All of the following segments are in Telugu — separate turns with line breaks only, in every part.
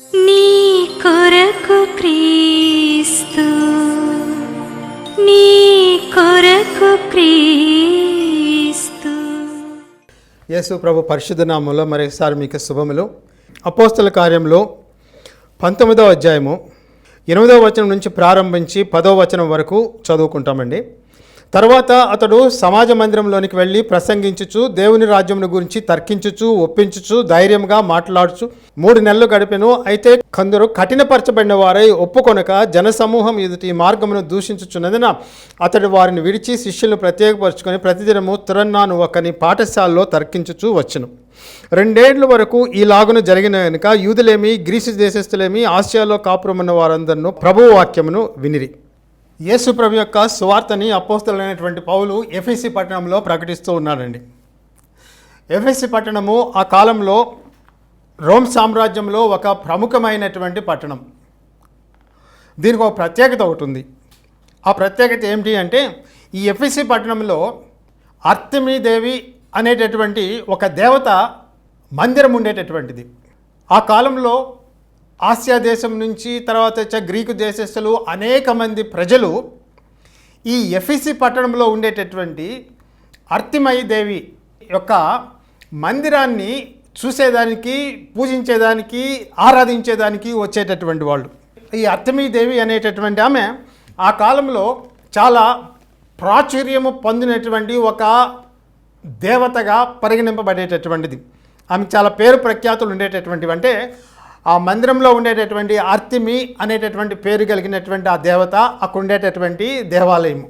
నీ కొరకు క్రీస్తు నీ కొరకు క్రీస్తు.
యేసు ప్రభు పరిశుద్ధ నామంలో మరొకసారి మీకు శుభములు. అపోస్తల కార్యంలో పంతొమ్మిదవ అధ్యాయము ఎనిమిదవ వచనం నుంచి ప్రారంభించి పదో వచనం వరకు చదువుకుంటామండి. తర్వాత అతడు సమాజ మందిరంలోనికి వెళ్ళి ప్రసంగించుచు దేవుని రాజ్యమును గురించి తర్కించుచు ఒప్పించుచు ధైర్యంగా మాట్లాడుచు మూడు నెలలు గడిపెను. అయితే కొందరు కఠినపరచబడిన వారై ఒప్పుకొనక జనసమూహం ఎదుటి ఈ మార్గమును దూషించుచున్నందున అతడు వారిని విడిచి శిష్యులను ప్రత్యేకపరుచుకొని ప్రతిదినము తురన్నాను ఒకని పాఠశాలలో తర్కించుచు వచ్చును. రెండేళ్ళ వరకు ఈ లాగున జరిగిన కనుక యూదులేమి గ్రీసు దేశస్థులేమి ఆసియాలో కాపురమున్న వారందరినూ ప్రభు వాక్యమును వినిరి. యేసు ప్రభు యొక్క సువార్తని అపోస్తలైనటువంటి పౌలు ఎఫ్ఎసి పట్టణంలో ప్రకటిస్తూ ఉన్నాడండి. ఎఫ్ఎసి పట్టణము ఆ కాలంలో రోమ్ సామ్రాజ్యంలో ఒక ప్రముఖమైనటువంటి పట్టణం. దీనికి ఒక ప్రత్యేకత ఒకటి ఉంది. ఆ ప్రత్యేకత ఏమిటి అంటే ఈ ఎఫ్ఎసి పట్టణంలో దేవి అనేటటువంటి ఒక దేవత మందిరం ఉండేటటువంటిది. ఆ కాలంలో ఆసియా దేశం నుంచి తర్వాత వచ్చే గ్రీకు దేశస్థులు అనేక మంది ప్రజలు ఈ ఎఫ్ఈసి పట్టణంలో ఉండేటటువంటి అర్తిమయి దేవి యొక్క మందిరాన్ని చూసేదానికి పూజించేదానికి ఆరాధించేదానికి వచ్చేటటువంటి వాళ్ళు. ఈ అర్తమీ దేవి అనేటటువంటి ఆమె ఆ కాలంలో చాలా ప్రాచుర్యము పొందినటువంటి ఒక దేవతగా పరిగణింపబడేటటువంటిది. ఆమె చాలా పేరు ప్రఖ్యాతులు ఉండేటటువంటివి. అంటే ఆ మందిరంలో ఉండేటటువంటి అర్తిమి అనేటటువంటి పేరు కలిగినటువంటి ఆ దేవత అక్కడ ఉండేటటువంటి దేవాలయము.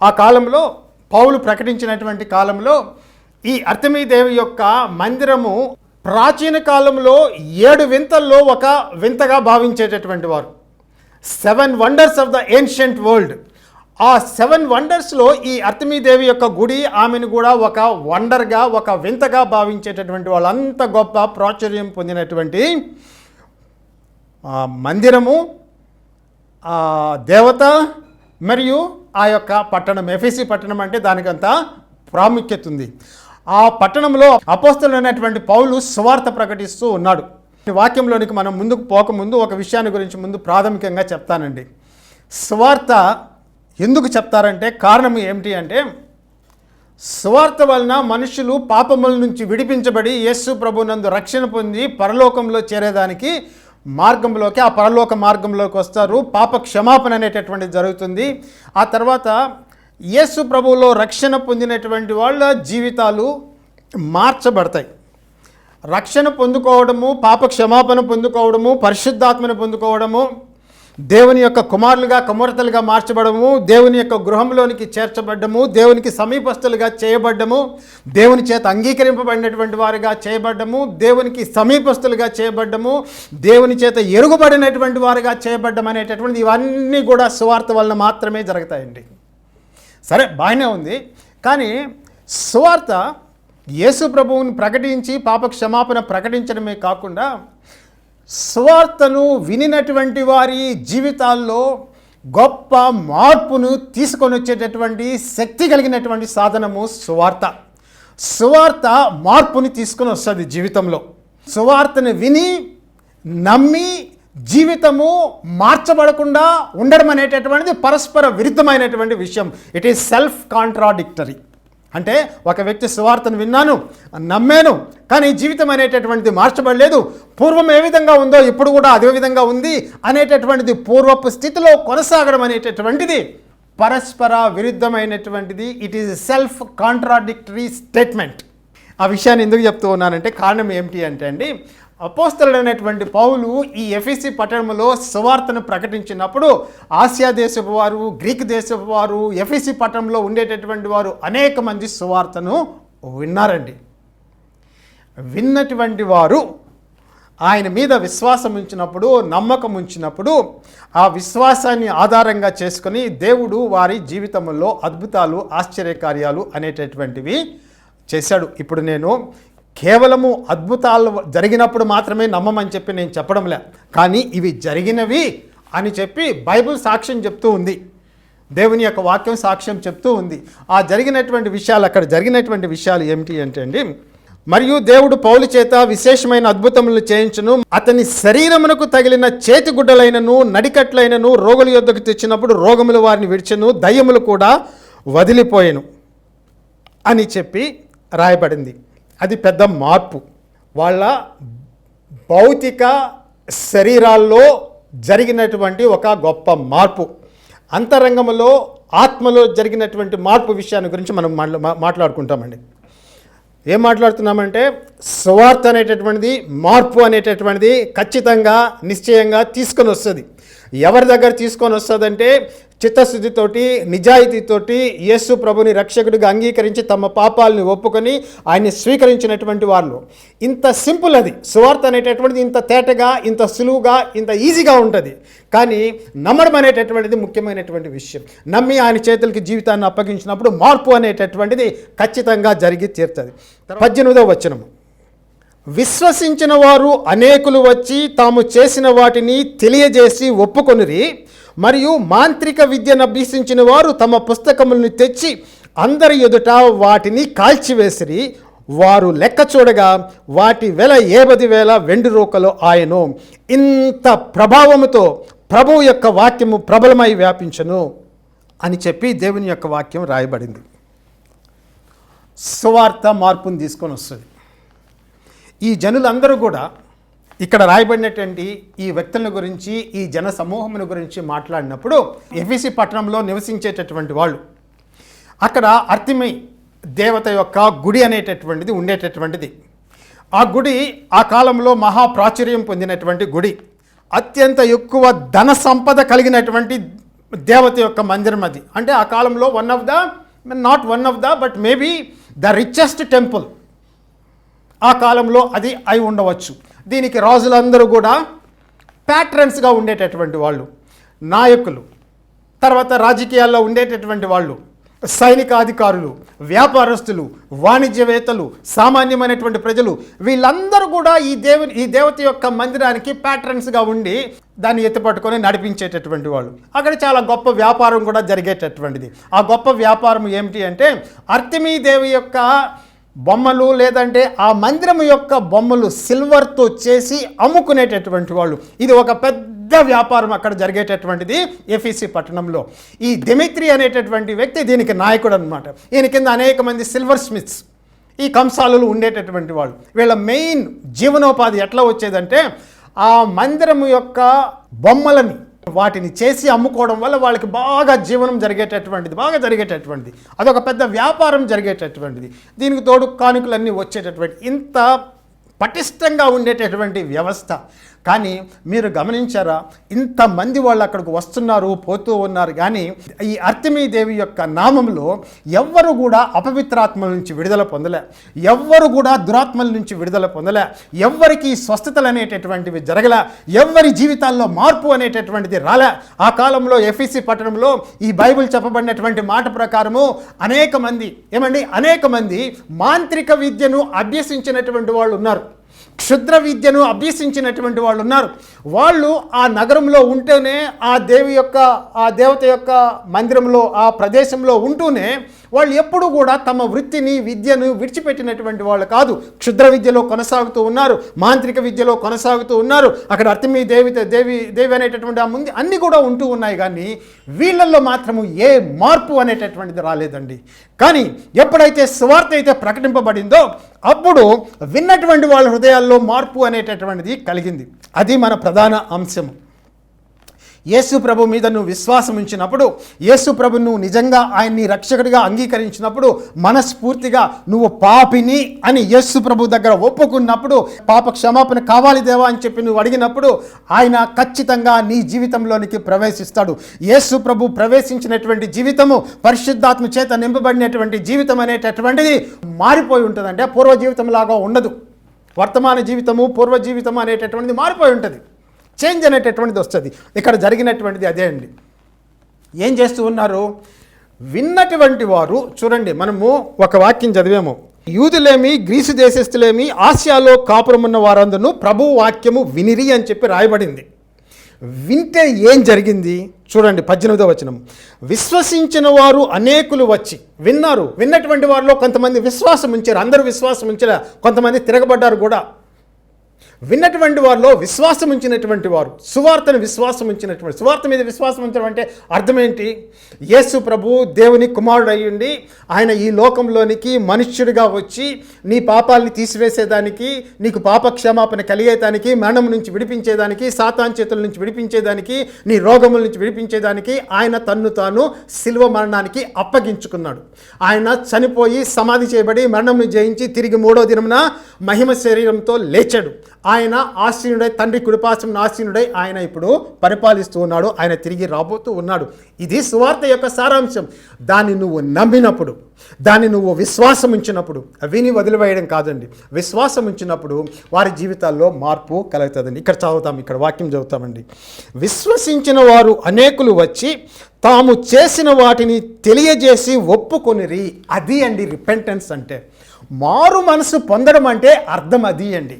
ఆ కాలంలో పౌలు ప్రకటించినటువంటి కాలంలో ఈ అర్తిమి దేవి యొక్క మందిరము ప్రాచీన కాలంలో ఏడు వింతల్లో ఒక వింతగా భావించేటటువంటి వారు. Seven wonders of the ancient world ఆ సెవెన్ వండర్స్లో ఈ అర్తమీదేవి యొక్క గుడి ఆమెను కూడా ఒక వండర్గా ఒక వింతగా భావించేటటువంటి వాళ్ళంత గొప్ప ప్రాచుర్యం పొందినటువంటి మందిరము దేవత మరియు ఆ యొక్క పట్టణం ఎఫీసీ పట్టణం అంటే దానికంత ప్రాముఖ్యత ఉంది. ఆ పట్టణంలో అపోస్తలైనటువంటి పౌలు సువార్త ప్రకటిస్తూ ఉన్నాడు. వాక్యంలోనికి మనం ముందుకు పోకముందు ఒక విషయాన్ని గురించి ముందు ప్రాథమికంగా చెప్తానండి. సువార్త ఎందుకు చెప్తారంటే కారణం ఏమిటి అంటే స్వార్థ వలన మనుషులు పాపముల నుంచి విడిపించబడి యేసు ప్రభునందు రక్షణ పొంది పరలోకంలో చేరేదానికి మార్గంలోకి ఆ పరలోక మార్గంలోకి వస్తారు. పాప క్షమాపణ అనేటటువంటిది జరుగుతుంది. ఆ తర్వాత యేసు ప్రభువులో రక్షణ పొందినటువంటి వాళ్ళ జీవితాలు మార్చబడతాయి. రక్షణ పొందుకోవడము పాప క్షమాపణ పొందుకోవడము పరిశుద్ధాత్మను పొందుకోవడము దేవుని యొక్క కుమారులుగా కుమార్తెలుగా మార్చబడము దేవుని యొక్క గృహంలోనికి చేర్చబడ్డము దేవునికి సమీపస్తులుగా చేయబడ్డము దేవుని చేత అంగీకరింపబడినటువంటి వారుగా చేయబడ్డము దేవునికి సమీపస్తులుగా చేయబడ్డము దేవుని చేత ఎరుగుబడినటువంటి వారుగా చేయబడ్డం అనేటటువంటి ఇవన్నీ కూడా సువార్త వలన మాత్రమే జరుగుతాయండి. సరే బాగానే ఉంది. కానీ సువార్త యేసు ప్రభువుని ప్రకటించి పాప క్షమాపణ ప్రకటించడమే కాకుండా సువార్తను వినినటువంటి వారి జీవితాల్లో గొప్ప మార్పును తీసుకొని వచ్చేటటువంటి శక్తి కలిగినటువంటి సాధనము సువార్త. సువార్త మార్పుని తీసుకొని వస్తుంది జీవితంలో. సువార్తను విని నమ్మి జీవితము మార్చబడకుండా ఉండడం అనేటటువంటిది పరస్పర విరుద్ధమైనటువంటి విషయం. ఇట్ ఈస్ సెల్ఫ్ కాంట్రాడిక్టరీ అంటే ఒక వ్యక్తి సువార్తను విన్నాను నమ్మాను కానీ జీవితం అనేటటువంటిది మార్చబడలేదు. పూర్వం ఏ విధంగా ఉందో ఇప్పుడు కూడా అదే విధంగా ఉంది అనేటటువంటిది పూర్వపు స్థితిలో కొనసాగడం అనేటటువంటిది పరస్పర విరుద్ధమైనటువంటిది. It is self contradictory statement ఆ విషయాన్ని ఎందుకు చెప్తూ ఉన్నానంటే కారణం ఏమిటి అంటే అండి అపోస్తలుడైనటువంటి పౌలు ఈ ఎఫ్ఎసి పట్టణంలో సువార్తను ప్రకటించినప్పుడు ఆసియా దేశపు వారు గ్రీక్ దేశపు వారు ఎఫ్ఎసి పట్టణంలో ఉండేటటువంటి వారు అనేక మంది సువార్తను విన్నారండి. విన్నటువంటి వారు ఆయన మీద విశ్వాసం ఉంచినప్పుడు నమ్మకం ఉంచినప్పుడు ఆ విశ్వాసాన్ని ఆధారంగా చేసుకుని దేవుడు వారి జీవితంలో అద్భుతాలు ఆశ్చర్యకార్యాలు అనేటటువంటివి చేశాడు. ఇప్పుడు నేను కేవలము అద్భుతాలు జరిగినప్పుడు మాత్రమే నమ్మమని చెప్పి నేను చెప్పడంలే. కానీ ఇవి జరిగినవి అని చెప్పి బైబిల్ సాక్ష్యం చెప్తూ ఉంది. దేవుని యొక్క వాక్యం సాక్ష్యం చెప్తూ ఉంది. ఆ జరిగినటువంటి విషయాలు అక్కడ జరిగినటువంటి విషయాలు ఏమిటి అంటే అండి మరియు దేవుడు పౌలు చేత విశేషమైన అద్భుతములు చేయించును. అతని శరీరమునకు తగిలిన చేతి గుడ్డలైనను నడికట్లైనను రోగుల యొద్దకు తెచ్చినప్పుడు రోగములు వారిని విడిచెను దయ్యములు కూడా వదిలిపోయెను అని చెప్పి రాయబడింది. అది పెద్ద మార్పు. వాళ్ళ భౌతిక శరీరాల్లో జరిగినటువంటి ఒక గొప్ప మార్పు. అంతరంగంలో ఆత్మలో జరిగినటువంటి మార్పు విషయాన్ని గురించి మనం మా- మాట్లాడుకుంటామండి. ఏం మాట్లాడుతున్నామంటే స్వార్థ అనేటటువంటిది మార్పు అనేటటువంటిది ఖచ్చితంగా నిశ్చయంగా తీసుకొని వస్తుంది. ఎవరి దగ్గర తీసుకొని వస్తుందంటే చిత్తశుద్ధితోటి నిజాయితీతోటి యేసు ప్రభుని రక్షకుడిగా అంగీకరించి తమ పాపాలని ఒప్పుకొని ఆయన్ని స్వీకరించినటువంటి వాళ్ళు. ఇంత సింపుల్ అది. సువార్త అనేటటువంటిది ఇంత తేటగా ఇంత సులువుగా ఇంత ఈజీగా ఉంటుంది. కానీ నమ్మడం అనేటటువంటిది ముఖ్యమైనటువంటి విషయం. నమ్మి ఆయన చేతులకి జీవితాన్ని అప్పగించినప్పుడు మార్పు అనేటటువంటిది ఖచ్చితంగా జరిగి తీరుతుంది. పద్దెనిమిదో వచనము. విశ్వసించిన వారు అనేకులు వచ్చి తాము చేసిన వాటిని తెలియజేసి ఒప్పుకొనిరి మరియు మాంత్రిక విద్యను అభ్యసించిన వారు తమ పుస్తకములను తెచ్చి అందరి ఎదుట వాటిని కాల్చివేసిరి. వారు లెక్క చూడగా వాటి వెల ఏబది వేల వెండి రూకలు ఆయను. ఇంత ప్రభావముతో ప్రభువు యొక్క వాక్యము ప్రబలమై వ్యాపించను అని చెప్పి దేవుని యొక్క వాక్యం రాయబడింది. సువార్త మార్పును తీసుకొని వస్తుంది. ఈ జనులందరూ కూడా ఇక్కడ రాయబడినటువంటి ఈ వ్యక్తుల గురించి ఈ జన సమూహముల గురించి మాట్లాడినప్పుడు ఎఫీసీ పట్టణంలో నివసించేటటువంటి వాళ్ళు అక్కడ అర్థమై దేవత యొక్క గుడి అనేటటువంటిది ఉండేటటువంటిది. ఆ గుడి ఆ కాలంలో మహా ప్రాచుర్యం పొందినటువంటి గుడి. అత్యంత ఎక్కువ ధన సంపద కలిగినటువంటి దేవత యొక్క మందిరం అది. అంటే ఆ కాలంలో one of the not one of the but maybe the richest temple ఆ కాలంలో అది అయి ఉండవచ్చు. దీనికి రాజులందరూ కూడా ప్యాట్రన్స్గా ఉండేటటువంటి వాళ్ళు నాయకులు తర్వాత రాజకీయాల్లో ఉండేటటువంటి వాళ్ళు సైనికాధికారులు వ్యాపారస్తులు వాణిజ్యవేత్తలు సామాన్యమైనటువంటి ప్రజలు వీళ్ళందరూ కూడా ఈ దేవు ఈ దేవత యొక్క మందిరానికి ప్యాట్రన్స్గా ఉండి దాన్ని ఎత్తిపట్టుకొని నడిపించేటటువంటి వాళ్ళు. అక్కడ చాలా గొప్ప వ్యాపారం కూడా జరిగేటటువంటిది. ఆ గొప్ప వ్యాపారం ఏమిటి అంటే అర్తిమీ దేవి యొక్క బొమ్మలు లేదంటే ఆ మందిరం యొక్క బొమ్మలు సిల్వర్తో చేసి అమ్ముకునేటటువంటి వాళ్ళు. ఇది ఒక పెద్ద వ్యాపారం అక్కడ జరిగేటటువంటిది ఎఫీసీ పట్టణంలో. ఈ దిమిత్రి అనేటటువంటి వ్యక్తి దీనికి నాయకుడు అనమాట ఈయన కింద అనేక మంది సిల్వర్ స్మిత్స్ ఈ కంసాలు ఉండేటటువంటి వాళ్ళు. వీళ్ళ మెయిన్ జీవనోపాధి ఎట్లా వచ్చేదంటే ఆ మందిరం యొక్క బొమ్మలని వాటిని చేసి అమ్ముకోవడం వల్ల వాళ్ళకి బాగా జీవనం జరిగేటటువంటిది బాగా జరిగేటటువంటిది. అదొక పెద్ద వ్యాపారం జరిగేటటువంటిది. దీనికి తోడు కానుకలన్నీ వచ్చేటటువంటి ఇంత పటిష్టంగా ఉండేటటువంటి వ్యవస్థ. కానీ మీరు గమనించారా? ఇంతమంది వాళ్ళు అక్కడికి వస్తున్నారు పోతూ ఉన్నారు. కానీ ఈ అర్తిమీ దేవి యొక్క నామంలో ఎవ్వరు కూడా అపవిత్రాత్మల నుంచి విడుదల పొందలే. ఎవ్వరు కూడా దురాత్మల నుంచి విడుదల పొందలే. ఎవ్వరికి స్వస్థతలు అనేటటువంటివి జరగలే. ఎవ్వరి జీవితాల్లో మార్పు అనేటటువంటిది రాలే. ఆ కాలంలో ఎఫ్ఈసి పట్టణంలో ఈ బైబిల్ చెప్పబడినటువంటి మాట ప్రకారము అనేక మంది ఏమండి? అనేక మంది మాంత్రిక విద్యను అభ్యసించినటువంటి వాళ్ళు ఉన్నారు. క్షుద్ర విద్యను అభ్యసించినటువంటి వాళ్ళు ఉన్నారు. వాళ్ళు ఆ నగరంలో ఉంటేనే ఆ దేవి యొక్క ఆ దేవత యొక్క మందిరంలో ఆ ప్రదేశంలో ఉంటూనే వాళ్ళు ఎప్పుడు కూడా తమ వృత్తిని విద్యను విడిచిపెట్టినటువంటి వాళ్ళు కాదు. క్షుద్ర విద్యలో కొనసాగుతూ ఉన్నారు. మాంత్రిక విద్యలో కొనసాగుతూ ఉన్నారు. అక్కడ అర్థమీ దేవి దేవి దేవి అనేటటువంటి ఆ ముందు అన్నీ కూడా ఉంటూ ఉన్నాయి కానీ వీళ్ళల్లో మాత్రము ఏ మార్పు అనేటటువంటిది రాలేదండి. కానీ ఎప్పుడైతే స్వార్థ అయితే ప్రకటింపబడిందో అప్పుడు విన్నటువంటి వాళ్ళ హృదయాల్లో మార్పు అనేటటువంటిది కలిగింది. అది మన ప్రధాన అంశము. యేసు ప్రభు మీద నువ్వు విశ్వాసం ఉంచినప్పుడు యేసు ప్రభు నువ్వు నిజంగా ఆయన్ని రక్షకుడిగా అంగీకరించినప్పుడు మనస్ఫూర్తిగా నువ్వు పాపిని అని యేసు ప్రభు దగ్గర ఒప్పుకున్నప్పుడు పాప క్షమాపణ కావాలి దేవా అని చెప్పి నువ్వు అడిగినప్పుడు ఆయన ఖచ్చితంగా నీ జీవితంలోనికి ప్రవేశిస్తాడు. యేసు ప్రభు ప్రవేశించినటువంటి జీవితము పరిశుద్ధాత్మ చేత నింపబడినటువంటి జీవితం అనేటటువంటిది మారిపోయి ఉంటుందంటే పూర్వ జీవితం లాగా ఉండదు. వర్తమాన జీవితము పూర్వ జీవితం అనేటటువంటిది మారిపోయి ఉంటుంది. చేంజ్ అనేటటువంటిది వస్తుంది. ఇక్కడ జరిగినటువంటిది అదే అండి. ఏం చేస్తూ ఉన్నారు? విన్నటువంటి వారు చూడండి మనము ఒక వాక్యం చదివాము. యూదులేమి గ్రీసు దేశస్థులేమి ఆసియాలో కాపురమున్న వారందరూ ప్రభు వాక్యము వినిరి అని చెప్పి రాయబడింది. వింటే ఏం జరిగింది? చూడండి పద్దెనిమిదో వచనం. విశ్వసించిన వారు అనేకులు వచ్చి విన్నారు. విన్నటువంటి వారిలో కొంతమంది విశ్వాసం ఉంచారు అందరూ విశ్వాసం ఉంచారు కొంతమంది తిరగబడ్డారు కూడా. విన్నటువంటి వారిలో విశ్వాసం ఉంచినటువంటి వారు సువార్తను విశ్వాసం ఉంచినటువంటి సువార్త మీద విశ్వాసం ఉంచడం అంటే అర్థం ఏంటి యేసు ప్రభు దేవుని కుమారుడు అయ్యుండి ఆయన ఈ లోకంలోనికి మనుష్యుడిగా వచ్చి నీ పాపాలని తీసివేసేదానికి నీకు పాప క్షమాపణ కలిగేదానికి మరణం నుంచి విడిపించేదానికి సాతాన్ చేతుల నుంచి విడిపించేదానికి నీ రోగముల నుంచి విడిపించేదానికి ఆయన తన్ను తాను శిల్వ మరణానికి అప్పగించుకున్నాడు. ఆయన చనిపోయి సమాధి చేయబడి మరణంను జయించి తిరిగి మూడో దినమున మహిమ శరీరంతో లేచాడు. ఆయన ఆశీనుడై తండ్రి కుడిపాసం ఆశీనుడై ఆయన ఇప్పుడు పరిపాలిస్తూ ఉన్నాడు ఆయన తిరిగి రాబోతూ ఉన్నాడు. ఇది సువార్త యొక్క సారాంశం. దాన్ని నువ్వు నమ్మినప్పుడు దాన్ని నువ్వు విశ్వాసం ఉంచినప్పుడు విని వదిలివేయడం కాదండి. విశ్వాసం ఉంచినప్పుడు వారి జీవితాల్లో మార్పు కలుగుతుందండి. ఇక్కడ చదువుతాం ఇక్కడ వాక్యం చదువుతామండి. విశ్వసించిన వారు అనేకులు వచ్చి తాము చేసిన వాటిని తెలియజేసి ఒప్పుకొనిరి. అది అండి రిపెంటెన్స్ అంటే. మారు మనసు పొందడం అంటే అర్థం అది అండి.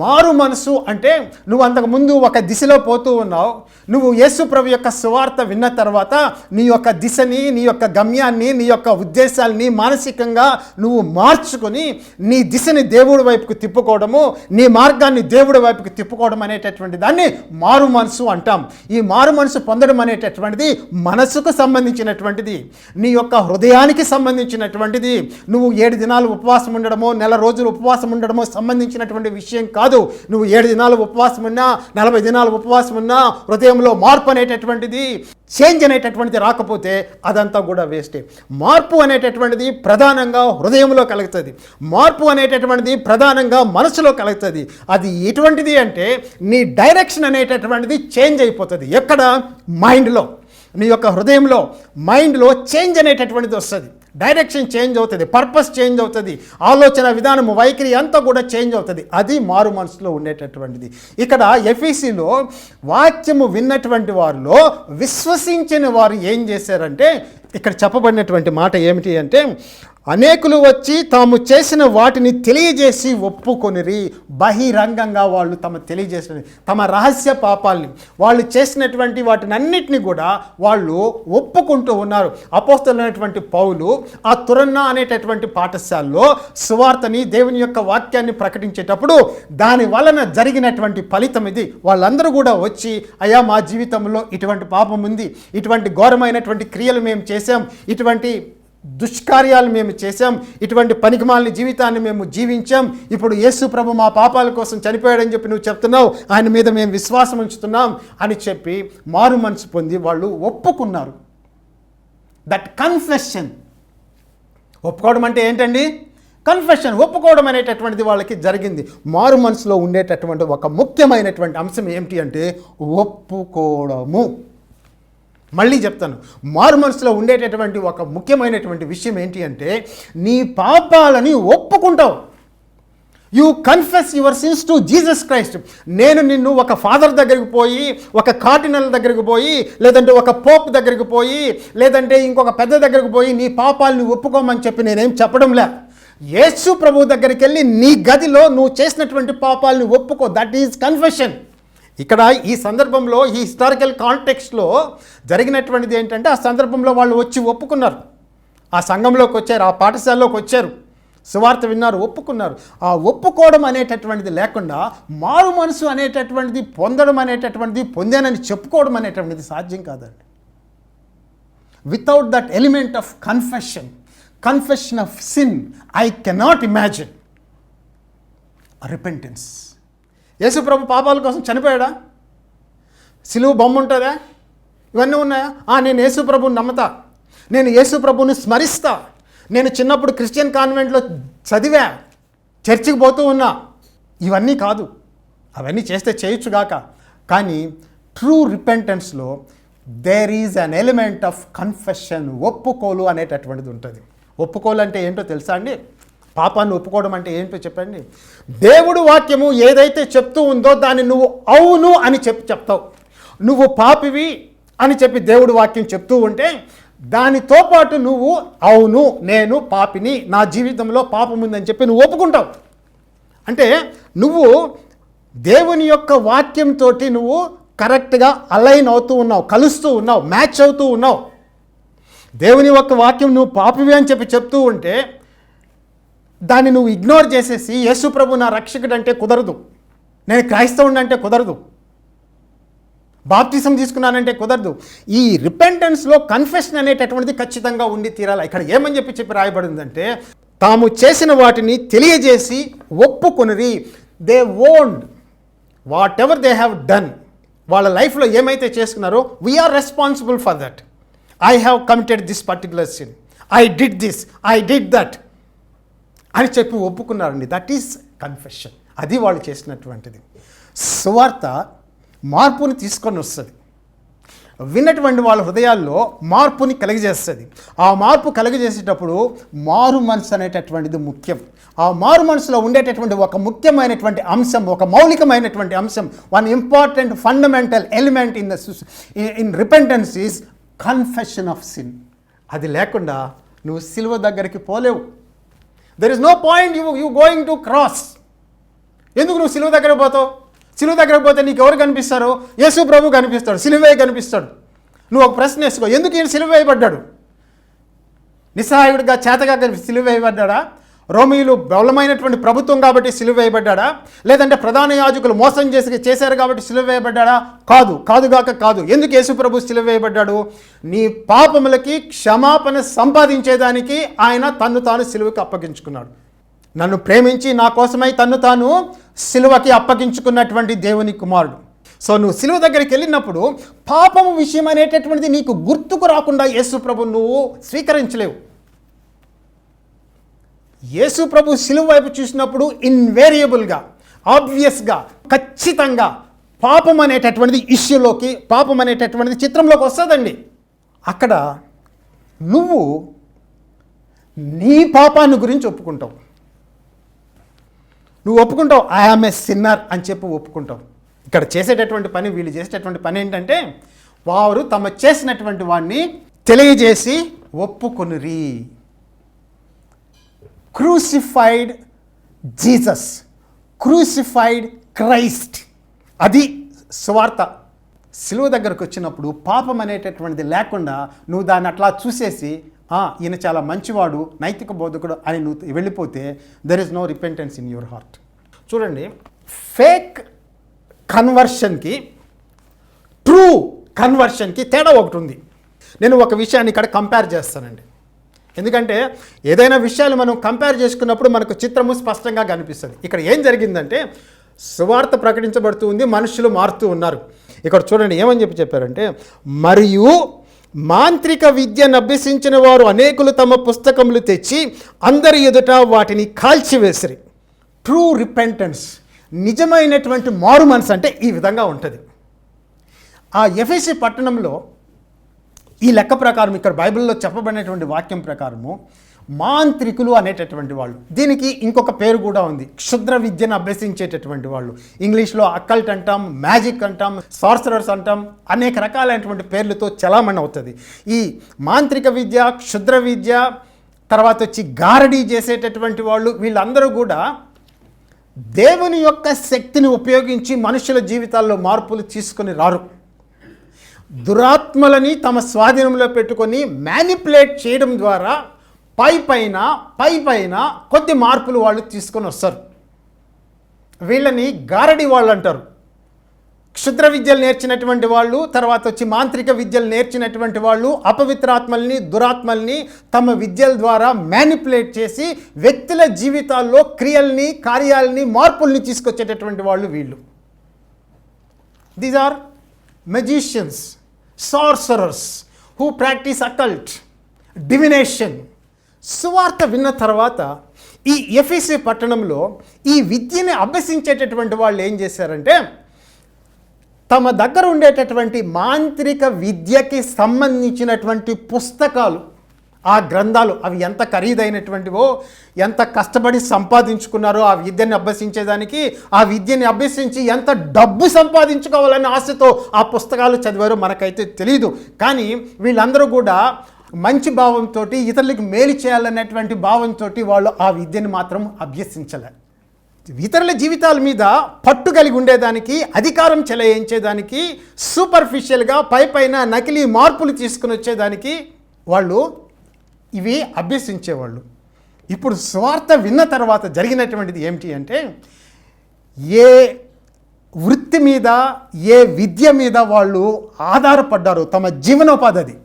మారు మనసు అంటే నువ్వు అంతకుముందు ఒక దిశలో పోతూ ఉన్నావు. నువ్వు యేసు ప్రభు యొక్క సువార్త విన్న తర్వాత నీ యొక్క దిశని నీ యొక్క గమ్యాన్ని నీ యొక్క ఉద్దేశాలని మానసికంగా నువ్వు మార్చుకొని నీ దిశని దేవుడి వైపుకు తిప్పుకోవడము నీ మార్గాన్ని దేవుడి వైపుకు తిప్పుకోవడం అనేటటువంటి దాన్ని మారు మనసు అంటాం. ఈ మారు మనసు పొందడం అనేటటువంటిది మనసుకు సంబంధించినటువంటిది నీ యొక్క హృదయానికి సంబంధించినటువంటిది నువ్వు ఏడు దినాలు ఉపవాసం ఉండడమో నెల రోజులు ఉపవాసం ఉండడమో సంబంధించినటువంటి విషయం కాదు. నువ్వు ఏడు దినాలు ఉపవాసం ఉన్నా నలభై దినాలు ఉపవాసం ఉన్నా హృదయంలో మార్పు అనేటటువంటిది చేంజ్ అనేటటువంటిది రాకపోతే అదంతా కూడా వేస్టే. మార్పు అనేటటువంటిది ప్రధానంగా హృదయంలో కలుగుతుంది. మార్పు అనేటటువంటిది ప్రధానంగా మనసులో కలుగుతుంది. అది ఎటువంటిది అంటే నీ డైరెక్షన్ అనేటటువంటిది చేంజ్ అయిపోతుంది. ఎక్కడ? మైండ్లో. నీ యొక్క హృదయంలో మైండ్లో చేంజ్ అనేటటువంటిది వస్తుంది. డైరెక్షన్ చేంజ్ అవుతుంది పర్పస్ చేంజ్ అవుతుంది ఆలోచన విధానం వైఖరి అంతా కూడా చేంజ్ అవుతుంది. అది మారు మనసులో ఉండేటటువంటిది. ఇక్కడ ఎఫీసీలో వాక్యము విన్నటువంటి వారిలో విశ్వసించిన వారు ఏం చేశారంటే ఇక్కడ చెప్పబడినటువంటి మాట ఏమిటి అంటే అనేకులు వచ్చి తాము చేసిన వాటిని తెలియజేసి ఒప్పుకొనిరి. బహిరంగంగా వాళ్ళు తమ తెలియజేసిన తమ రహస్య పాపాల్ని వాళ్ళు చేసినటువంటి వాటిని అన్నిటిని కూడా వాళ్ళు ఒప్పుకుంటూ ఉన్నారు. అపోస్తలైనటువంటి పౌలు ఆ తురన్న అనేటటువంటి పాఠశాలలో సువార్తని దేవుని యొక్క వాక్యాన్ని ప్రకటించేటప్పుడు దాని వలన జరిగినటువంటి ఫలితం ఇది. వాళ్ళందరూ కూడా వచ్చి అయ్యా మా జీవితంలో ఇటువంటి పాపం ఉంది. ఇటువంటి ఘోరమైనటువంటి క్రియలు మేము చేశాం. ఇటువంటి దుష్కార్యాలు మేము చేశాం. ఇటువంటి పనికిమాలిన జీవితాన్ని మేము జీవించాం. ఇప్పుడు యేసు ప్రభు మా పాపాల కోసం చనిపోయాడని చెప్పి నువ్వు చెప్తున్నావు. ఆయన మీద మేము విశ్వాసం ఉంచుతున్నాం అని చెప్పి మారు మనసు పొంది వాళ్ళు ఒప్పుకున్నారు. దట్ కన్ఫెషన్ ఒప్పుకోవడం అంటే ఏంటండి? కన్ఫెషన్ ఒప్పుకోవడం అనేటటువంటిది వాళ్ళకి జరిగింది. మారు మనసులో ఉండేటటువంటి ఒక ముఖ్యమైనటువంటి అంశం ఏమిటి అంటే ఒప్పుకోవడము. మళ్ళీ చెప్తాను. మారు మనసులో ఉండేటటువంటి ఒక ముఖ్యమైనటువంటి విషయం ఏంటి అంటే నీ పాపాలని ఒప్పుకుంటావు. You confess your sins to Jesus Christ నేను నిన్ను ఒక ఫాదర్ దగ్గరికి పోయి ఒక కార్డినల్ దగ్గరికి పోయి లేదంటే ఒక పోప్ దగ్గరికి పోయి లేదంటే ఇంకొక పెద్ద దగ్గరికి పోయి నీ పాపాలని ఒప్పుకోమని చెప్పి నేనేం చెప్పడం లే యేసు ప్రభు దగ్గరికి వెళ్ళి నీ గదిలో నువ్వు చేసినటువంటి పాపాలని ఒప్పుకో. దట్ ఈజ్ కన్ఫెషన్ ఇక్కడ ఈ సందర్భంలో ఈ హిస్టారికల్ కాంటెక్స్ట్లో జరిగినటువంటిది ఏంటంటే ఆ సందర్భంలో వాళ్ళు వచ్చి ఒప్పుకున్నారు. ఆ సంఘంలోకి వచ్చారు ఆ పాఠశాలలోకి వచ్చారు. సువార్త విన్నారు ఒప్పుకున్నారు. ఆ ఒప్పుకోవడం అనేటటువంటిది లేకుండా మారు మనసు అనేటటువంటిది పొందడం అనేటటువంటిది పొందానని చెప్పుకోవడం అనేటటువంటిది సాధ్యం కాదండి. Without that element of confession confession of sin I cannot imagine repentance యేసుప్రభు పాపాల కోసం చనిపోయాడా? సిలువు బొమ్మ ఉంటుందా? ఇవన్నీ ఉన్నాయా? నేను యేసుప్రభుని నమ్మతా. నేను యేసుప్రభుని స్మరిస్తా. నేను చిన్నప్పుడు క్రిస్టియన్ కాన్వెంట్లో చదివా. చర్చికి పోతూ ఉన్నా. ఇవన్నీ కాదు. అవన్నీ చేస్తే చేయొచ్చుగాక కానీ true రిపెంటెన్స్లో there is an element of confession ఒప్పుకోలు అనేటటువంటిది ఉంటుంది. ఒప్పుకోలు అంటే ఏంటో తెలుసా అండి? పాపాన్ని ఒప్పుకోవడం అంటే ఏంటో చెప్పండి? దేవుడు వాక్యము ఏదైతే చెప్తూ ఉందో దాన్ని నువ్వు అవును అని చెప్పి చెప్తావు. నువ్వు పాపివి అని చెప్పి దేవుడు వాక్యం చెప్తూ ఉంటే దానితో పాటు నువ్వు అవును నేను పాపిని నా జీవితంలో పాపం ఉందని చెప్పి నువ్వు ఒప్పుకుంటావు. అంటే నువ్వు దేవుని యొక్క వాక్యంతో నువ్వు కరెక్ట్గా అలైన్ అవుతూ ఉన్నావు కలుస్తూ ఉన్నావు మ్యాచ్ అవుతూ ఉన్నావు. దేవుని యొక్క వాక్యం నువ్వు పాపివి అని చెప్పి చెప్తూ ఉంటే దాన్ని నువ్వు ఇగ్నోర్ చేసేసి యేసు ప్రభు నా రక్షకుడు అంటే కుదరదు. నేను క్రైస్తవుడు అంటే కుదరదు. బాప్తిసం తీసుకున్నానంటే కుదరదు. ఈ రిపెంటెన్స్లో కన్ఫెషన్ అనేటటువంటిది ఖచ్చితంగా ఉండి తీరాలి. ఇక్కడ ఏమని చెప్పి చెప్పి రాయబడిందంటే తాము చేసిన వాటిని తెలియజేసి ఒప్పుకొనిది they owned whatever they have done వాళ్ళ లైఫ్లో ఏమైతే చేసుకున్నారో we are responsible for that I have committed this particular sin I did this I did that అని చెప్పి ఒప్పుకున్నారండి. దట్ ఈస్ కన్ఫెషన్ అది వాళ్ళు చేసినటువంటిది. సువార్త మార్పుని తీసుకొని వస్తుంది. విన్నటువంటి వాళ్ళ హృదయాల్లో మార్పుని కలుగజేస్తుంది. ఆ మార్పు కలుగజేసేటప్పుడు మారు మనసు అనేటటువంటిది ముఖ్యం. ఆ మారు మనసులో ఉండేటటువంటి ఒక ముఖ్యమైనటువంటి అంశం ఒక మౌలికమైనటువంటి అంశం one important fundamental element in the in repentance is confession of sin అది లేకుండా నువ్వు సిలువ దగ్గరికి పోలేవు. There is no point you you going to cross ఎందుకు నువ్వు సిలువ దగ్గర పోతావు? సిలువ దగ్గరకు పోతే నీకు ఎవరు కనిపిస్తారు? యేసు ప్రభు కనిపిస్తాడు సిలువే కనిపిస్తాడు. నువ్వు ఒక ప్రశ్న వేసుకో ఎందుకు ఈయన సిలువ వేయబడ్డాడు? నిస్సహాయుడిగా చేతగా కనిపి సిలువ వేయబడ్డాడా? రోమిలు బలమైనటువంటి ప్రభుత్వం కాబట్టి సిలువ వేయబడ్డాడా లేదంటే ప్రధాన యాజకులు మోసం చేసి చేశారు కాబట్టి సిలువ వేయబడ్డాడా కాదు కాదుగాక కాదు. ఎందుకు యేసుప్రభు సిలువ వేయబడ్డాడు నీ పాపములకి క్షమాపణ సంపాదించేదానికి ఆయన తన్ను తాను సిలువకి అప్పగించుకున్నాడు. నన్ను ప్రేమించి నా కోసమై తన్ను తాను సిలువకి అప్పగించుకున్నటువంటి దేవుని కుమారుడు. సో నువ్వు సిలువ దగ్గరికి వెళ్ళినప్పుడు పాపము విషయం అనేటటువంటిది నీకు గుర్తుకు రాకుండా యేసు ప్రభు నువ్వు స్వీకరించలేవు. యేసు ప్రభు సిలువ వైపు చూసినప్పుడు ఇన్వేరియబుల్గా ఆబ్వియస్గా ఖచ్చితంగా పాపం అనేటటువంటిది ఇష్యూలోకి పాపం అనేటటువంటిది చిత్రంలోకి వస్తుందండి. అక్కడ నువ్వు నీ పాపాన్ని గురించి ఒప్పుకుంటావు. నువ్వు ఒప్పుకుంటావు ఐఆమ్ ఏ సిన్నర్ అని చెప్పి ఒప్పుకుంటావు. ఇక్కడ చేసేటటువంటి పని వీళ్ళు చేసేటటువంటి పని ఏంటంటే వారు తమ చేసినటువంటి వాడిని తెలియజేసి ఒప్పుకొనిరి. Crucified Jesus crucified Christ. అది సువార్త. సిలువ దగ్గరకు వచ్చినప్పుడు పాపం అనేటటువంటిది లేకుండా నువ్వు దాన్ని అట్లా చూసేసి ఈయన చాలా మంచివాడు నైతిక బోధకుడు అని నువ్వు వెళ్ళిపోతే there is no repentance in your heart చూడండి. ఫేక్ కన్వర్షన్కి ట్రూ కన్వర్షన్కి తేడా ఒకటి ఉంది. నేను ఒక విషయాన్ని ఇక్కడ కంపేర్ చేస్తానండి. ఎందుకంటే ఏదైనా విషయాలు మనం కంపేర్ చేసుకున్నప్పుడు మనకు చిత్రము స్పష్టంగా కనిపిస్తుంది. ఇక్కడ ఏం జరిగిందంటే సువార్త ప్రకటించబడుతూ ఉంది మనుషులు మారుతూ ఉన్నారు. ఇక్కడ చూడండి ఏమని చెప్పి చెప్పారంటే మరియు మాంత్రిక విద్యను అభ్యసించిన వారు అనేకులు తమ పుస్తకములు తెచ్చి అందరి ఎదుట వాటిని కాల్చివేసిరి. ట్రూ రిపెంటెన్స్ నిజమైనటువంటి మారు మనసు అంటే ఈ విధంగా ఉంటుంది. ఆ ఎఫ్ఎస్సి పట్టణంలో ఈ లెక్క ప్రకారం ఇక్కడ బైబిల్లో చెప్పబడినటువంటి వాక్యం ప్రకారము మాంత్రికులు అనేటటువంటి వాళ్ళు. దీనికి ఇంకొక పేరు కూడా ఉంది. క్షుద్ర విద్యను అభ్యసించేటటువంటి వాళ్ళు. ఇంగ్లీష్లో అక్కల్ట్ అంటాం మ్యాజిక్ అంటాం సార్సరర్స్ అంటాం అనేక రకాలైనటువంటి పేర్లతో చలామణి అవుతుంది. ఈ మాంత్రిక విద్య క్షుద్ర విద్య తర్వాత వచ్చి గారడీ చేసేటటువంటి వాళ్ళు వీళ్ళందరూ కూడా దేవుని యొక్క శక్తిని ఉపయోగించి మనుషుల జీవితాల్లో మార్పులు తీసుకొని రారు. దురాత్మలని తమ స్వాధీనంలో పెట్టుకొని మ్యానిపులేట్ చేయడం ద్వారా పై పైన పై పైన కొద్ది మార్పులు వాళ్ళు తీసుకొని వస్తారు. వీళ్ళని గారడి వాళ్ళు అంటారు. క్షుద్ర విద్యలు నేర్చినటువంటి వాళ్ళు తర్వాత వచ్చి మాంత్రిక విద్యలు నేర్చినటువంటి వాళ్ళు అపవిత్రాత్మల్ని దురాత్మల్ని తమ విద్యల ద్వారా మ్యానిపులేట్ చేసి వ్యక్తుల జీవితాల్లో క్రియల్ని కార్యాలని మార్పుల్ని తీసుకొచ్చేటటువంటి వాళ్ళు వీళ్ళు. These are magicians sorcerers who practice occult divination సువార్త విన్న తర్వాత ఈ ఎఫ్ఎస్ఏ పట్టణంలో ఈ విద్యని అభ్యసించేటటువంటి వాళ్ళు ఏం చేశారంటే తమ దగ్గర ఉండేటటువంటి మాంత్రిక విద్యకి సంబంధించినటువంటి పుస్తకాలు ఆ గ్రంథాలు అవి ఎంత ఖరీదైనటువంటివో ఎంత కష్టపడి సంపాదించుకున్నారో ఆ విద్యని అభ్యసించేదానికి ఆ విద్యని అభ్యసించి ఎంత డబ్బు సంపాదించుకోవాలనే ఆశతో ఆ పుస్తకాలు చదివారో మనకైతే తెలియదు కానీ వీళ్ళందరూ కూడా మంచి భావంతో ఇతరులకు మేలు చేయాలనేటువంటి భావంతో వాళ్ళు ఆ విద్యని మాత్రం అభ్యసించలే. ఇతరుల జీవితాల మీద పట్టు కలిగి ఉండేదానికి అధికారం చెలయించేదానికి సూపర్ఫిషియల్గా పై పైన నకిలీ మార్పులు తీసుకుని వచ్చేదానికి వాళ్ళు ఇవి అభ్యసించేవాళ్ళు. ఇప్పుడు స్వార్థ విన్న తర్వాత జరిగినటువంటిది ఏమిటి అంటే ఏ వృత్తి మీద ఏ విద్య మీద వాళ్ళు ఆధారపడ్డారు తమ జీవనోపాధి అది.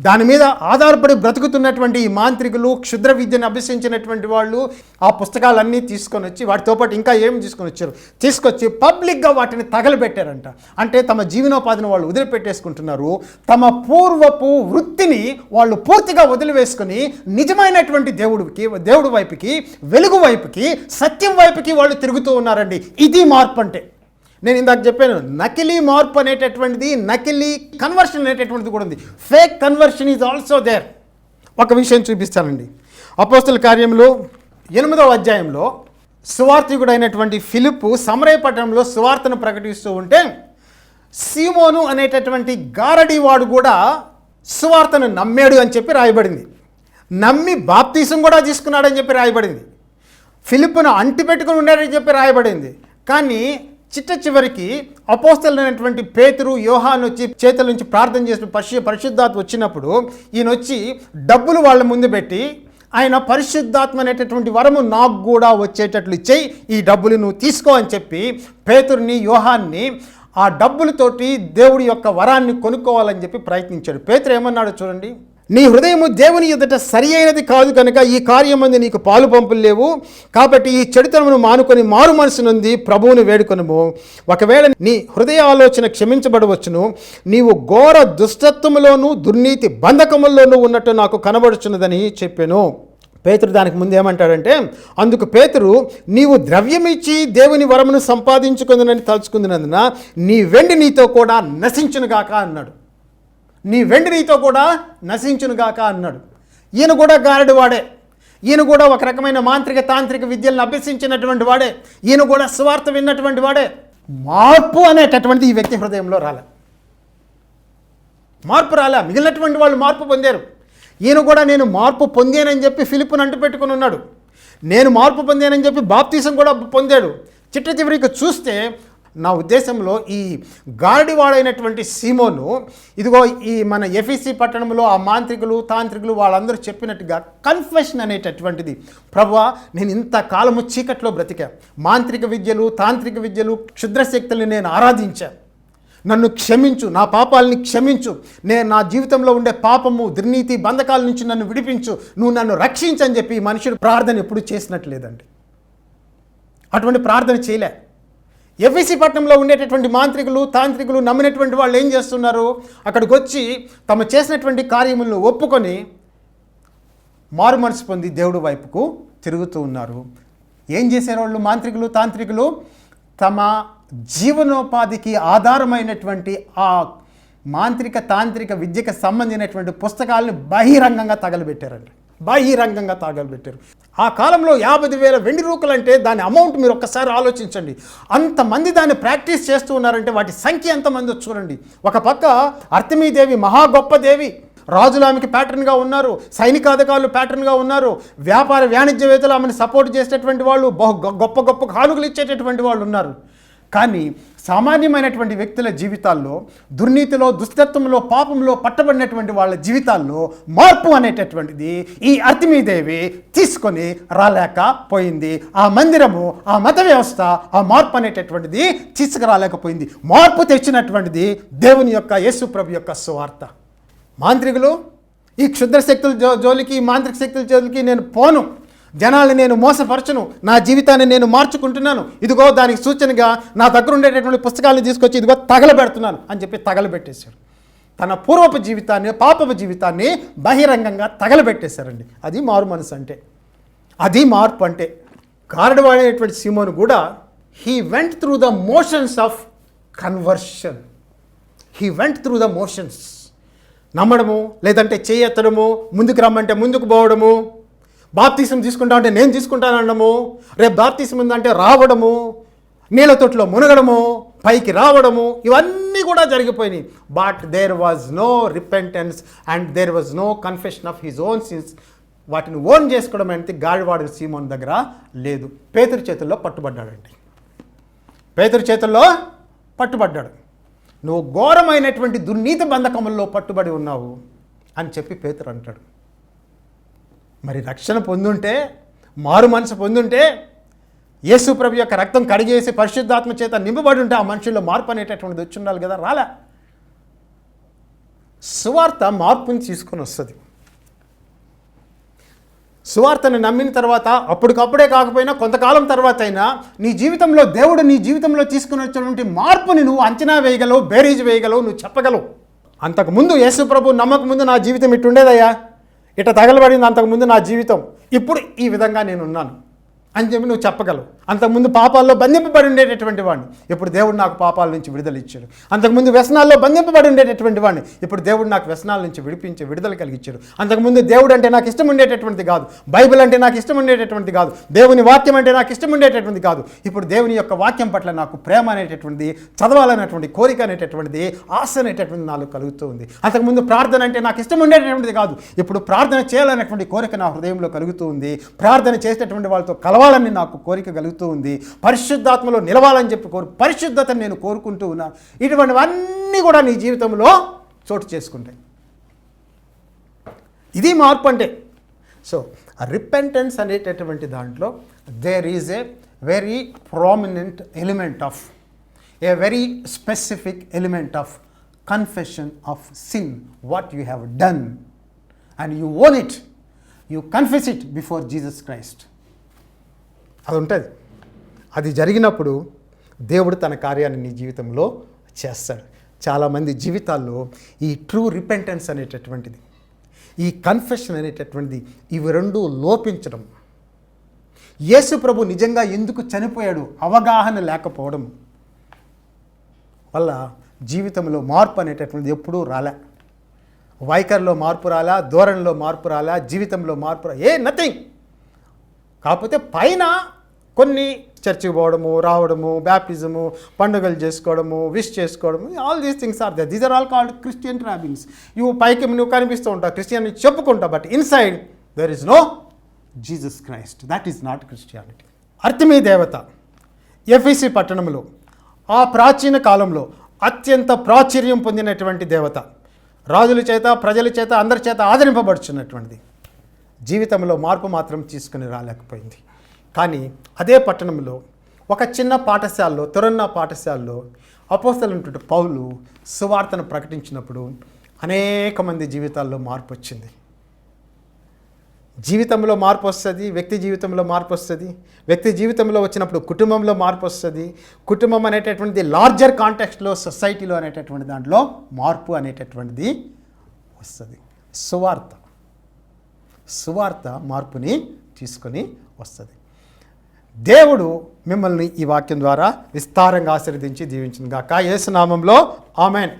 దాని మీద ఆధారపడి బ్రతుకుతున్నటువంటి ఈ మాంత్రికులు క్షుద్ర విద్యను అభ్యసించినటువంటి వాళ్ళు ఆ పుస్తకాలన్నీ తీసుకొని వచ్చి వాటితో పాటు ఇంకా ఏం తీసుకొని వచ్చారు? తీసుకొచ్చి పబ్లిక్గా వాటిని తగలబెట్టారంట. అంటే తమ జీవనోపాధిని వాళ్ళు వదిలిపెట్టేసుకుంటున్నారు. తమ పూర్వపు వృత్తిని వాళ్ళు పూర్తిగా వదిలివేసుకొని నిజమైనటువంటి దేవుడికి దేవుడి వైపుకి వెలుగు వైపుకి సత్యం వైపుకి వాళ్ళు తిరుగుతూ ఉన్నారండి. ఇది మార్పు అంటే. నేను ఇందాక చెప్పాను నకిలీ మార్పు అనేటటువంటిది నకిలీ కన్వర్షన్ అనేటటువంటిది కూడా ఉంది. Fake conversion is also there ఒక విషయం చూపిస్తానండి. అపోస్తుల కార్యంలో ఎనిమిదవ అధ్యాయంలో సువార్థికుడైనటువంటి ఫిలిప్ సమరయపట్నంలో సువార్తను ప్రకటిస్తూ ఉంటే సీమోను అనేటటువంటి గారడీవాడు కూడా సువార్తను నమ్మాడు అని చెప్పి రాయబడింది. నమ్మి బాప్తీసం కూడా తీసుకున్నాడని చెప్పి రాయబడింది. ఫిలిప్ను అంటిపెట్టుకుని ఉన్నాడని చెప్పి రాయబడింది. కానీ చిట్ట చివరికి అపోస్తలైనటువంటి పేతురు యోహాన్ వచ్చి చేతుల నుంచి ప్రార్థన చేసిన పరిశు పరిశుద్ధాత్మ వచ్చినప్పుడు ఈయన వచ్చి డబ్బులు వాళ్ళ ముందు పెట్టి ఆయన పరిశుద్ధాత్మ అనేటటువంటి వరము నాకు కూడా వచ్చేటట్లు ఇచ్చేయి ఈ డబ్బులు నువ్వు తీసుకో అని చెప్పి పేతుర్ని యోహాన్ని ఆ డబ్బులతోటి దేవుడి యొక్క వరాన్ని కొనుక్కోవాలని చెప్పి ప్రయత్నించాడు. పేతురు ఏమన్నాడు చూడండి. నీ హృదయము దేవుని ఎదుట సరి అయినది కాదు కనుక ఈ కార్యమంది నీకు పాలు పంపులు లేవు. కాబట్టి ఈ చెడుతనమును మానుకొని మారు మనసు నుండి ప్రభువుని వేడుకొనుము. ఒకవేళ నీ హృదయ ఆలోచన క్షమించబడవచ్చును. నీవు ఘోర దుష్టత్వములోను దుర్నీతి బంధకముల్లోనూ ఉన్నట్టు నాకు కనబడుచున్నదని చెప్పాను. పేతురు దానికి ముందు ఏమంటాడంటే అందుకు పేతురు నీవు ద్రవ్యమిచ్చి దేవుని వరమును సంపాదించుకుందనని తలుచుకుందినందున నీ వెండి నీతో కూడా నశించునుగాక అన్నాడు. నీ వెండి నీతో కూడా నశించునుగాక అన్నాడు. ఈయన కూడా గారడి వాడే. ఈయన కూడా ఒక రకమైన మాంత్రిక తాంత్రిక విద్యలను అభ్యసించినటువంటి వాడే. ఈయన కూడా స్వార్థ విన్నటువంటి వాడే. మార్పు అనేటటువంటి ఈ వ్యక్తి హృదయంలో రాలే. మార్పు రాలే. మిగిలినటువంటి వాళ్ళు మార్పు పొందారు. ఈయన కూడా నేను మార్పు పొందానని చెప్పి ఫిలిప్ను అంటు పెట్టుకుని ఉన్నాడు. నేను మార్పు పొందానని చెప్పి బాప్తీసం కూడా పొందాడు. చిట్ట చివరికి చూస్తే నా ఉద్దేశంలో ఈ గార్డివాడైనటువంటి సీమోను ఇదిగో ఈ మన ఎఫీసీ పట్టణంలో ఆ మాంత్రికులు తాంత్రికులు వాళ్ళందరూ చెప్పినట్టుగా కన్ఫెషన్ అనేటటువంటిది. ప్రభా నేను ఇంత కాలము చీకట్లో బ్రతికా. మాంత్రిక విద్యలు తాంత్రిక విద్యలు క్షుద్రశక్తుల్ని నేను ఆరాధించాను నన్ను క్షమించు నా పాపాలని క్షమించు. నేను నా జీవితంలో ఉండే పాపము దుర్నీతి బంధకాల నుంచి నన్ను విడిపించు. నువ్వు నన్ను రక్షించని చెప్పి మనుషుడు ప్రార్థన ఎప్పుడు చేసినట్లేదండి. అటువంటి ప్రార్థన చేయలే. ఎఫ్ఎసి పట్టణంలో ఉండేటటువంటి మాంత్రికులు తాంత్రికులు నమ్మినటువంటి వాళ్ళు ఏం చేస్తున్నారు? అక్కడికి వచ్చి తమ చేసినటువంటి కార్యములను ఒప్పుకొని మారు మనసు పొంది దేవుడు వైపుకు తిరుగుతూ ఉన్నారు. ఏం చేసే వాళ్ళు? మాంత్రికులు తాంత్రికులు తమ జీవనోపాధికి ఆధారమైనటువంటి ఆ మాంత్రిక తాంత్రిక విద్యకు సంబంధించినటువంటి పుస్తకాలను బహిరంగంగా తగలబెట్టారండి. బహిరంగంగా పెట్టారు. ఆ కాలంలో యాభై వేల వెండి రూకలంటే దాని అమౌంట్ మీరు ఒక్కసారి ఆలోచించండి. అంతమంది దాన్ని ప్రాక్టీస్ చేస్తూ ఉన్నారంటే వాటి సంఖ్య ఎంతమంది చూడండి. ఒక పక్క అర్తిమీదేవి మహా గొప్ప దేవి. రాజులు ఆమెకి ప్యాటర్న్గా ఉన్నారు. సైనికాధికారులు ప్యాటర్న్గా ఉన్నారు. వ్యాపార వాణిజ్యవేత్తలు ఆమెను సపోర్ట్ చేసేటటువంటి వాళ్ళు బహు గొప్ప గొప్ప కానుకలు ఇచ్చేటటువంటి వాళ్ళు ఉన్నారు. కానీ సామాన్యమైనటువంటి వ్యక్తుల జీవితాల్లో దుర్నీతిలో దుస్తత్వంలో పాపంలో పట్టబడినటువంటి వాళ్ళ జీవితాల్లో మార్పు అనేటటువంటిది ఈ అర్తిమీదేవి తీసుకొని రాలేకపోయింది ఆ మందిరము ఆ మత వ్యవస్థ ఆ మార్పు అనేటటువంటిది తీసుకురాలేకపోయింది. మార్పు తెచ్చినటువంటిది దేవుని యొక్క యేసు ప్రభు యొక్క సువార్త. మాంత్రికులు ఈ క్షుద్ర శక్తుల జో జోలికి మాంత్రిక శక్తుల జోలికి నేను పోను. జనాల్ని నేను మోసపరచను. నా జీవితాన్ని నేను మార్చుకుంటున్నాను. ఇదిగో దానికి సూచనగా నా దగ్గర ఉండేటటువంటి పుస్తకాలను తీసుకొచ్చి ఇదిగో తగలబెడుతున్నాను అని చెప్పి తగలబెట్టేశారు తన పూర్వపు జీవితాన్ని పాపపు జీవితాన్ని బహిరంగంగా తగలబెట్టేశారండి. అది మారు మనసు అంటే. అది మార్పు అంటే. గారడవాడైనటువంటి సీమోను కూడా he went through the motions of conversion he went through the motions నమ్మడము లేదంటే చేయెత్తడము ముందుకు రమ్మంటే ముందుకు పోవడము బాప్తీసం తీసుకుంటా అంటే నేను తీసుకుంటాను అనడము రేపు బాప్తీసం ఉందంటే రావడము. నీళ్ళ తొట్టులో మునగడము పైకి రావడము. ఇవన్నీ కూడా జరిగిపోయినాయి. But there was no repentance and there was no confession of his own sins వాటిని ఓన్ చేసుకోవడం అనేది గాడివాడు సీమోన్ దగ్గర లేదు. పేతురు చేతుల్లో పట్టుబడ్డాడండి. పేతురు చేతుల్లో పట్టుబడ్డాడు. నువ్వు ఘోరమైనటువంటి దుర్నీతి బంధకముల్లో పట్టుబడి ఉన్నావు అని చెప్పి పేతురు అంటాడు. మరి రక్షణ పొందుంటే మారు మనసు పొందుంటే యేసు ప్రభు యొక్క రక్తం కడిగేసి పరిశుద్ధాత్మ చేత నింపబడి ఉంటే ఆ మనుషుల్లో మార్పు అనేటటువంటిది వచ్చి ఉండాలి కదా? రాలే? సువార్త మార్పుని తీసుకొని వస్తుంది. సువార్తను నమ్మిన తర్వాత అప్పటికప్పుడే కాకపోయినా కొంతకాలం తర్వాత అయినా నీ జీవితంలో దేవుడు నీ జీవితంలో తీసుకుని వచ్చినటువంటి మార్పుని నువ్వు అంచనా వేయగలవు బేరీజ్ వేయగలవు నువ్వు చెప్పగలవు. అంతకుముందు యేసు ప్రభు నమ్మకముందు నా జీవితం ఇట్టుండేదయ్యా? ఇట తగలబడింది అంతకుముందు నా జీవితం. ఇప్పుడు ఈ విధంగా నేను ఉన్నాను అని చెప్పి నువ్వు చెప్పగలవు. అంతకుముందు పాపాల్లో బంధింపబడి ఉండేటటువంటి వాడిని. ఇప్పుడు దేవుడు నాకు పాపాల నుంచి విడుదల ఇచ్చాడు. అంతకుముందు వ్యసనాల్లో బంధింపబడి ఉండేటటువంటి వాడిని. ఇప్పుడు దేవుడు నాకు వ్యసనాల నుంచి విడిపించి విడుదల కలిగించాడు అంతకుముందు దేవుడు అంటే నాకు ఇష్టం ఉండేటటువంటిది కాదు. బైబిల్ అంటే నాకు ఇష్టం ఉండేటటువంటిది కాదు. దేవుని వాక్యం అంటే నాకు ఇష్టం ఉండేటటువంటిది కాదు. ఇప్పుడు దేవుని యొక్క వాక్యం పట్ల నాకు ప్రేమ అనేటటువంటిది చదవాలనేటువంటి కోరిక అనేటటువంటిది ఆశ అనేటటువంటిది నాలో కలుగుతూ ఉంది. అంతకుముందు ప్రార్థన అంటే నాకు ఇష్టం ఉండేటటువంటిది కాదు. ఇప్పుడు ప్రార్థన చేయాలనేటువంటి కోరిక నా హృదయంలో కలుగుతూ ఉంది. ప్రార్థన చేసేటటువంటి వాళ్ళతో కలవ కలవాలని నాకు కోరిక కలుగుతూ ఉంది. పరిశుద్ధాత్మలో నిలవాలని చెప్పి కోరు పరిశుద్ధతను నేను కోరుకుంటూ ఉన్నాను ఇటువంటివన్నీ కూడా నీ జీవితంలో చోటు చేసుకుంటాయి. ఇది మార్పు అంటే. సో రిపెంటెన్స్ అనేటటువంటి దాంట్లో there is a very prominent element of a very specific element of confession of sin what you have done and you own it you confess it before Jesus Christ అది ఉంటుంది అది జరిగినప్పుడు దేవుడు తన కార్యాన్ని నీ జీవితంలో చేస్తాడు. చాలామంది జీవితాల్లో ఈ ట్రూ రిపెంటెన్స్ అనేటటువంటిది ఈ కన్ఫెషన్ అనేటటువంటిది ఇవి రెండు లోపించడం. యేసు ప్రభు నిజంగా ఎందుకు చనిపోయాడు? అవగాహన లేకపోవడం వల్ల జీవితంలో మార్పు అనేటటువంటిది ఎప్పుడూ రాలే. వైఖరిలో మార్పు రాలా ధోరణిలో మార్పు రాలా జీవితంలో మార్పు రా ఏ నథింగ్ కాకపోతే పైన కొన్ని చర్చికి పోవడము రావడము బ్యాప్టిజము పండుగలు చేసుకోవడము విష్ చేసుకోవడము all these things are they these are all called Christian travelings ఇవి పైకి నువ్వు కనిపిస్తూ ఉంటావు Christian చెప్పుకుంటావు but inside there is no Jesus Christ that is not Christianity అర్తిమీ దేవత ఎఫ్ఈసి పట్టణంలో ఆ ప్రాచీన కాలంలో అత్యంత ప్రాచుర్యం పొందినటువంటి దేవత రాజుల చేత ప్రజల చేత అందరి చేత ఆదరింపబడుచున్నటువంటిది. జీవితంలో మార్పు మాత్రం తీసుకుని రాలేకపోయింది. కానీ అదే పట్టణంలో ఒక చిన్న పాఠశాలలో తొరన్న పాఠశాలలో అపోస్తలైనటువంటి పౌలు సువార్తను ప్రకటించినప్పుడు అనేక మంది జీవితాల్లో మార్పు వచ్చింది. జీవితంలో మార్పు వస్తుంది వ్యక్తి జీవితంలో మార్పు వస్తుంది వ్యక్తి జీవితంలో వచ్చినప్పుడు కుటుంబంలో మార్పు వస్తుంది కుటుంబం అనేటటువంటిది లార్జర్ కాంటెక్స్ట్లో సొసైటీలో అనేటటువంటి దాంట్లో మార్పు అనేటటువంటిది వస్తుంది. సువార్త సువార్త మార్పుని తీసుకొని వస్తుంది. దేవుడు మిమ్మల్ని ఈ వాక్యం ద్వారా విస్తారంగా ఆశీర్వదించి దీవించిన గాక యేసునామంలో ఆమెన్.